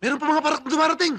Meron pa mga parak dumarating.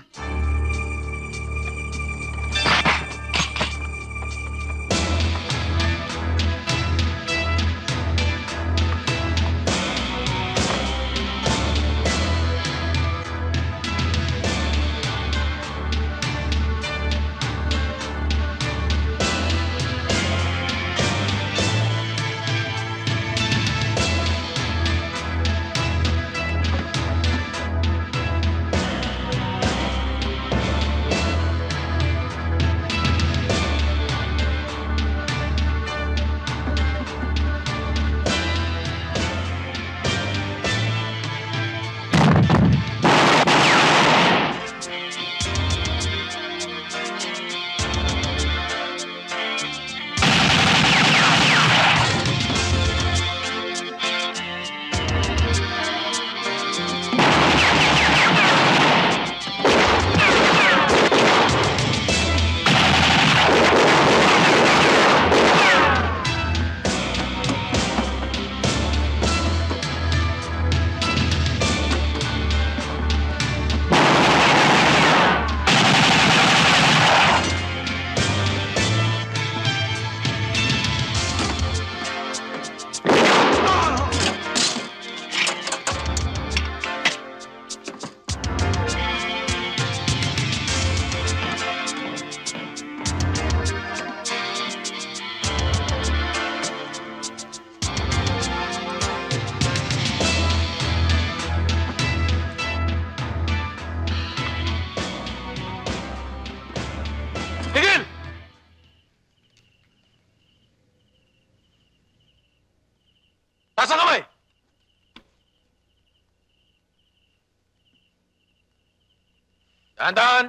Dahan-dahan!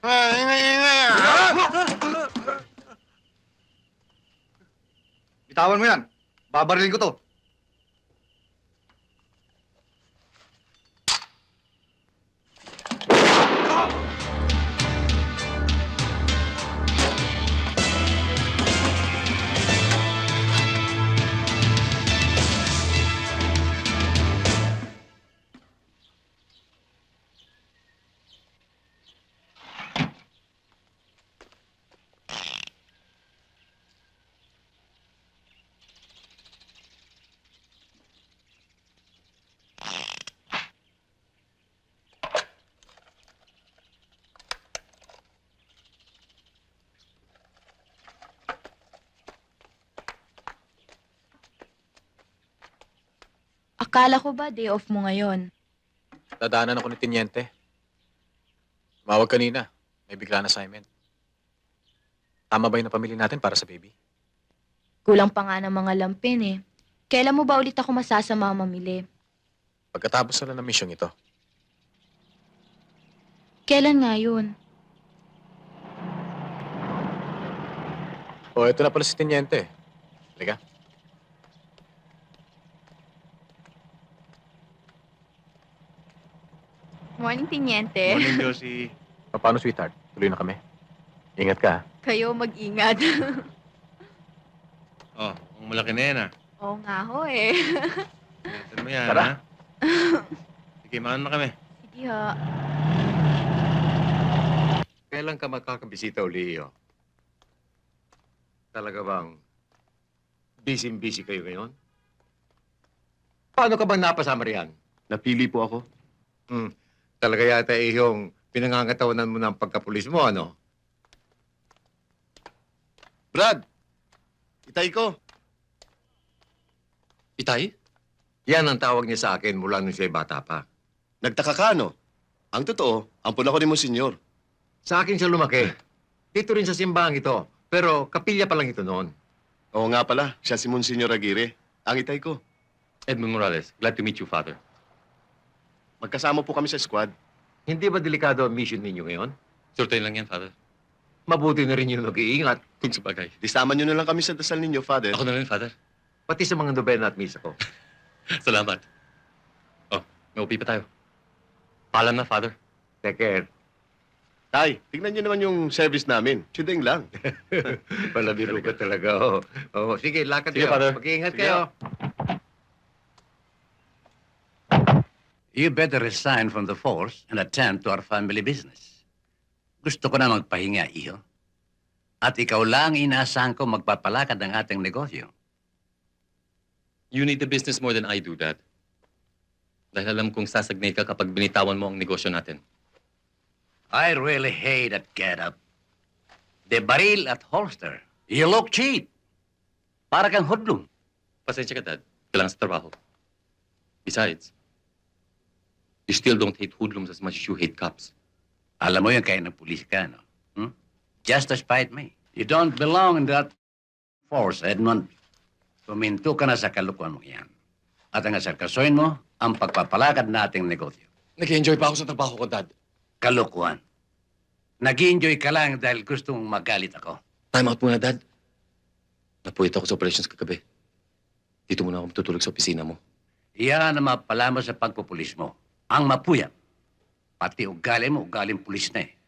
Ah, ingay, ingay! Bitawan mo yan. Babarilin ko to. Akala ko ba day off mo ngayon? Dadaanan ako ni Tiniente. Tumawag kanina. May biglaan assignment. Tama ba yung napamili natin para sa baby? Kulang pa nga ng mga lampin eh. Kailan mo ba ulit ako masasama mamili? Pagkatapos na lang ng misyong ito, Kailan nga yun? o ito na pala si Tiniente. Halika. Morning, Tiniente. Morning, Josie. Paano, sweetheart? Tuloy na kami. Ingat ka. ha? Kayo mag-ingat. Oh, ang malaki na yan ah. Oo nga ho eh. Ingatan mo yan Tara. ha. Sige, makan na kami. Sige ho. Kailan ka makakabisita uli, iyo? Talaga bang busy-busy kayo ngayon? Paano ka bang napasama riyan? Napili po ako. Hmm, talaga yata eh yung pinangangatawanan mo ng pagkapulis mo, ano? Brad! Itay ko. Itay? Yan ang tawag niya sa akin mula nung siya'y bata pa. Nagtaka ka, no? Ang totoo, ampun ako ni Monsignor. Sa akin siya lumaki. Dito rin sa simbahan ito. Pero kapilya pa lang ito noon. Oo nga pala, siya si Monsignor Aguirre. Ang itay ko. Edmund Morales, glad to meet you, Father. Magkasama po kami sa squad. Hindi ba delikado ang mission ninyo ngayon? Surtayin lang yan, Father. Mabuti na rin yung nag-iingat. Kung sa bagay. Disama nyo na lang kami sa dasal ninyo, Father. Ako na rin, Father. Pati sa mga nobena at misa ko. Salamat. Oh, may upi pa tayo. Paalam na, Father. Take care. Tay, tignan nyo naman yung service namin. Chudeng lang. Palabiro ka talaga, oh. oh. Sige, lakad Sige, kayo. Father. Mag-iingat Sige. kayo. You better resign from the force and attend to our family business. Gusto ko na magpahinga, iho. At ikaw lang inaasahan ko magpapalakad ng ating negosyo. You need the business more than I do, Dad. Dahil alam kong sasagnay ka kapag binitawan mo ang negosyo natin. I really hate that get-up. The baril at holster. You look cheap. Para kang hoodlum. Pasensya ka, Dad. Kailangan sa trabaho. Besides, you still don't hate hoodlums as much as you hate cops. Alam mo yung kaya ng pulis ka, no? Hmm? Just to spite me. You don't belong in that force, Edmund. Tuminto ka na sa kalukuan mo yan. At ang asarkasoin mo, ang pagpapalakad nating negosyo. Nag-enjoy pa ako sa trabaho ko, Dad. Kalukuan. Nag-enjoy ka lang dahil gusto mong magalit ako. Time out muna, Dad. Napuwit ako sa operations kagabi. Dito muna ako matutulog sa opisina mo. Iyan ang mapala mo sa pagpupulis mo. Ang mapuyat. Pati ugali mo, ugaling pulis na eh.